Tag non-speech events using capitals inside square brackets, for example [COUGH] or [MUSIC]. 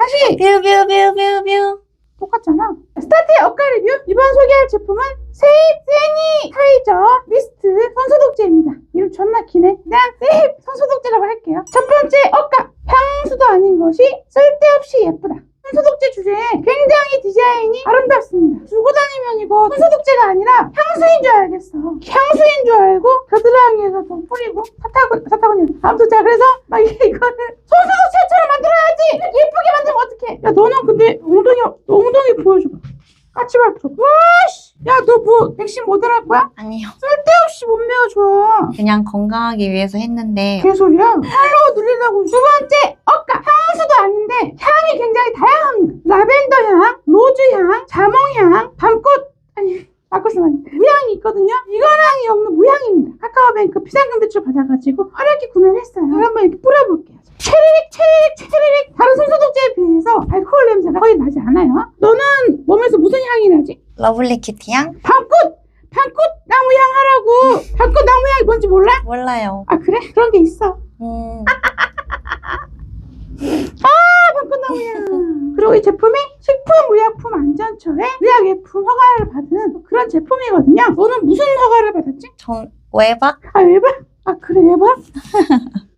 다시 뷰뷰뷰뷰뷰 어. 똑같잖아. 스타트 업가 리뷰 이번 소개할 제품은 세입세니 타이저 미스트 선소독제입니다. 이름 존나 기네. 그냥 세입 선소독제라고 할게요. 첫 번째 업가 향수도 아닌 것이 쓸데없이 예쁘다. 손소독제 주제에 굉장히 디자인이 아름답습니다. 들고 다니면 이거 손소독제가 아니라 향수인 줄 알겠어. 향수인 줄 알고 겨드랑이에서 좀 뿌리고 사타구니 사타구니. 아무튼 자 그래서 막 이거를 야 너는 근데 엉덩이 엉덩이 보여줘봐. 까치발 풀어. 와씨. 야너 뭐 백신 못할 거야? 아니요. 쓸데없이 못 메워줘. 그냥 건강하기 위해서 했는데 개소리야? 팔로우 누리려고 두 번째 억까 향수도 아닌데 향이 굉장히 다양합니다 라벤더 향, 로즈 향, 자몽 향, 밤꽃 아니 아니 무향이 있거든요 이거랑이 없는 무향입니다 카카오뱅크 비상금 대출 받아가지고 어렵게 구매를 했어요 한번 이렇게 뿌려볼게요 체리릭 체리릭 체리릭 다른 손소독제에 비해서 알코올 냄새가 거의 나지 않아요 너는 몸에서 무슨 향이 나지? 러블리 키티 향? 밤꽃! 밤꽃 나무 향 하라고 밤꽃 나무 향이 뭔지 몰라? 몰라요. 아 그래? 그런 게 있어 음, [LAUGHS] 방꽃나무야. 그리고 이 제품이 식품의약품 안전처의 의약예품 허가를 받은 그런 제품이거든요. 너는 무슨 허가를 받았지? 전 외박? 아 외박? 아 그래 외박? [LAUGHS]